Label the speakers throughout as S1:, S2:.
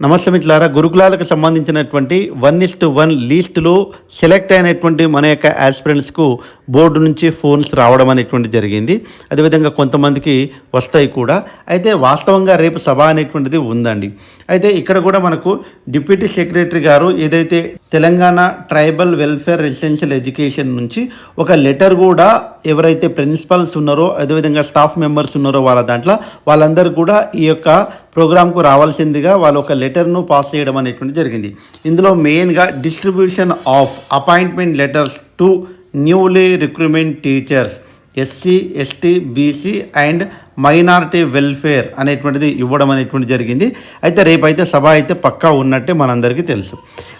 S1: నమస్తే మిత్రులారా గురుకులాలకు సంబంధించినటువంటి వన్ ఇస్ టు వన్ లీస్టులో సెలెక్ట్ అయినటువంటి మన యొక్క ఆస్పిరెంట్స్కు బోర్డు నుంచి ఫోన్స్ రావడం అనేటువంటి జరిగింది. అదేవిధంగా కొంతమందికి వస్తాయి కూడా. అయితే వాస్తవంగా రేపు సభ అనేటువంటిది ఉందండి. అయితే ఇక్కడ కూడా మనకు డిప్యూటీ సెక్రటరీ గారు ఏదైతే Telangana tribal welfare residential education నుంచి ఒక లెటర్ కూడా ఎవరైతే ప్రిన్సిపల్స్ ఉన్నారో అదేవిధంగా స్టాఫ్ మెంబర్స్ ఉన్నారో వాళ్ళ దాంట్లో వాళ్ళందరూ కూడా ఈ యొక్క ప్రోగ్రామ్కు రావాల్సిందిగా వాళ్ళు ఒక లెటర్ను పాస్ చేయడం అనేటువంటి జరిగింది. ఇందులో మెయిన్గా distribution of appointment letters to newly recruitment teachers SC ST BC and minority welfare అనేటువంటిది ఇవ్వడం అనేటువంటి జరిగింది. అయితే రేపైతే సభ అయితే పక్కా ఉన్నట్టే మనందరికీ తెలుసు.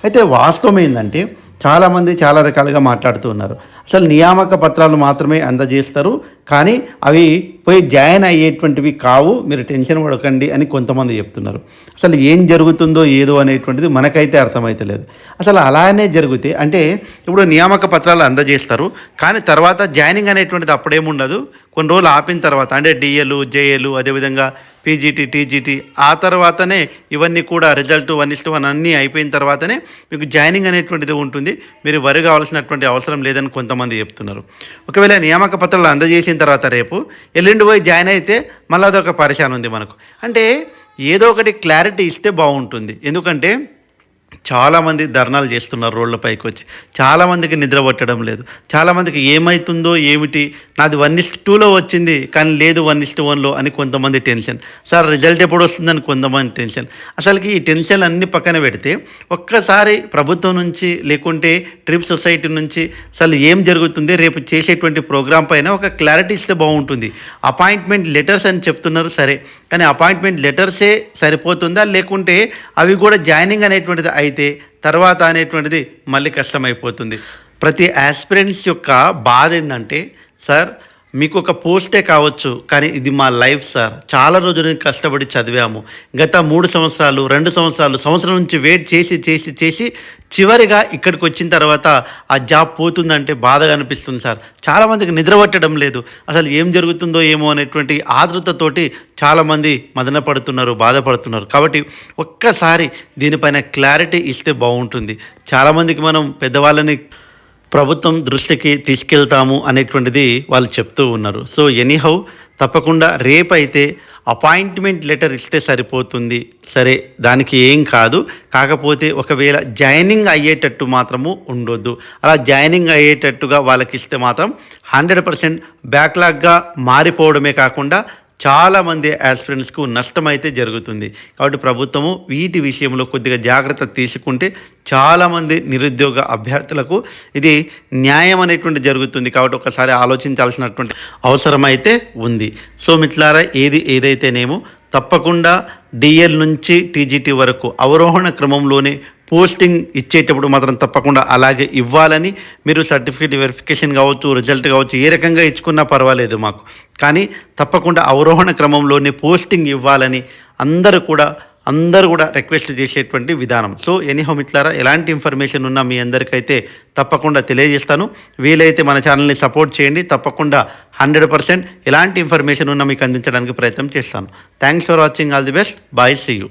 S1: అయితే వాస్తవం ఏంటంటే చాలామంది చాలా రకాలుగా మాట్లాడుతూ ఉన్నారు. అసలు నియామక పత్రాలు మాత్రమే అందజేస్తారు. కానీ అవి పోయి జాయిన్ అయ్యేటువంటివి కావు. మీరు టెన్షన్ పడకండి అని కొంతమంది చెప్తున్నారు. అసలు ఏం జరుగుతుందో ఏదో అనేటువంటిది మనకైతే అర్థమైతలేదు. అసలు అలానే జరిగితే అంటే ఇప్పుడు నియామక పత్రాలు అందజేస్తారు. కానీ తర్వాత జాయినింగ్ అనేటువంటిది అప్పుడేముండదు కొన్ని రోజులు ఆపిన తర్వాత అంటే డిఎలు జేఏలు అదేవిధంగా పీజీటీ టీజీటీ ఆ తర్వాతనే ఇవన్నీ కూడా రిజల్ట్ వన్ ఇస్ట్ వన్ అన్నీ అయిపోయిన తర్వాతనే మీకు జాయినింగ్ అనేటువంటిది ఉంటుంది. మీరు వరి కావాల్సినటువంటి అవసరం లేదని కొంతమంది చెప్తున్నారు. ఒకవేళ నియామక పత్రాలు అందజేసిన తర్వాత రేపు ఎల్లుండి పోయి జాయిన్ అయితే మళ్ళీ అదొక పరిశాన్ ఉంది మనకు. అంటే ఏదో ఒకటి క్లారిటీ ఇస్తే బాగుంటుంది. ఎందుకంటే చాలామంది ధర్నాలు చేస్తున్నారు రోడ్లపైకి వచ్చి. చాలామందికి నిద్ర పట్టడం లేదు. చాలామందికి ఏమవుతుందో ఏమిటి? నాది వన్ ఇస్ట్ టూలో వచ్చింది కానీ లేదు వన్ ఇస్ట్ వన్లో అని కొంతమంది టెన్షన్. సార్ రిజల్ట్ ఎప్పుడు వస్తుందని కొంతమంది టెన్షన్. అసలుకి ఈ టెన్షన్ అన్ని పక్కన పెడితే ఒక్కసారి ప్రభుత్వం నుంచి లేకుంటే ట్రిప్ సొసైటీ నుంచి అసలు ఏం జరుగుతుంది? రేపు చేసేటువంటి ప్రోగ్రాం పైన ఒక క్లారిటీ ఇస్తే బాగుంటుంది. అపాయింట్మెంట్ లెటర్స్ అని చెప్తున్నారు సరే కానీ అపాయింట్మెంట్ లెటర్సే సరిపోతుందా? లేకుంటే అవి కూడా జాయినింగ్ అనేటువంటిది అయితే తర్వాత అనేటువంటిది మళ్ళీ కష్టమైపోతుంది. ప్రతి ఆస్పిరెంట్స్ యొక్క బాధ ఏంటంటే సార్ మీకు ఒక పోస్టే కావచ్చు కానీ ఇది మా లైఫ్ సార్. చాలా రోజులు కష్టపడి చదివాము. గత మూడు సంవత్సరాలు రెండు సంవత్సరాలు సంవత్సరం నుంచి వెయిట్ చేసి చేసి చేసి చివరిగా ఇక్కడికి వచ్చిన తర్వాత ఆ జాబ్ పోతుందంటే బాధగా అనిపిస్తుంది సార్. చాలామందికి నిద్ర పట్టడం లేదు. అసలు ఏం జరుగుతుందో ఏమో అనేటువంటి ఆతృతతోటి చాలామంది మదన పడుతున్నారు బాధపడుతున్నారు. కాబట్టి ఒక్కసారి దీనిపైన క్లారిటీ ఇస్తే బాగుంటుంది. చాలామందికి మనం పెద్దవాళ్ళని ప్రభుత్వం దృష్టికి తీసుకెళ్తాము అనేటువంటిది వాళ్ళు చెప్తూ ఉన్నారు. సో ఎనీహౌ తప్పకుండా రేపైతే అపాయింట్మెంట్ లెటర్ ఇస్తే సరిపోతుంది. సరే దానికి ఏం కాదు. కాకపోతే ఒకవేళ జాయినింగ్ అయ్యేటట్టు మాత్రము ఉండొద్దు. అలా జాయినింగ్ అయ్యేటట్టుగా వాళ్ళకి ఇస్తే మాత్రం హండ్రెడ్ పర్సెంట్ బ్యాక్లాగ్గా మారిపోవడమే కాకుండా చాలామంది ఆస్పిరెంట్స్కు నష్టమైతే జరుగుతుంది. కాబట్టి ప్రభుత్వము వీటి విషయంలో కొద్దిగా జాగ్రత్త తీసుకుంటే చాలామంది నిరుద్యోగ అభ్యర్థులకు ఇది న్యాయం అనేటువంటి జరుగుతుంది. కాబట్టి ఒకసారి ఆలోచించాల్సినటువంటి అవసరమైతే ఉంది. సో మిట్లారా ఏది ఏదైతేనేమో తప్పకుండా డిఎల్ నుంచి టీజీటీ వరకు అవరోహణ క్రమంలోనే పోస్టింగ్ ఇచ్చేటప్పుడు మాత్రం తప్పకుండా అలాగే ఇవ్వాలని మీరు సర్టిఫికేట్ వెరిఫికేషన్ కావచ్చు రిజల్ట్ కావచ్చు ఏ రకంగా ఇచ్చుకున్నా పర్వాలేదు మాకు. కానీ తప్పకుండా అవరోహణ క్రమంలోనే పోస్టింగ్ ఇవ్వాలని అందరూ కూడా అందరూ కూడా రిక్వెస్ట్ చేసేటువంటి విధానం. సో ఎనీహో మిట్లారా ఎలాంటి ఇన్ఫర్మేషన్ ఉన్నా మీ అందరికైతే తప్పకుండా తెలియజేస్తాను. వీలైతే మన ఛానల్ని సపోర్ట్ చేయండి. తప్పకుండా హండ్రెడ్ పర్సెంట్ ఎలాంటి ఇన్ఫర్మేషన్ ఉన్నా మీకు అందించడానికి ప్రయత్నం చేస్తాను. Thanks for watching all the best bye see you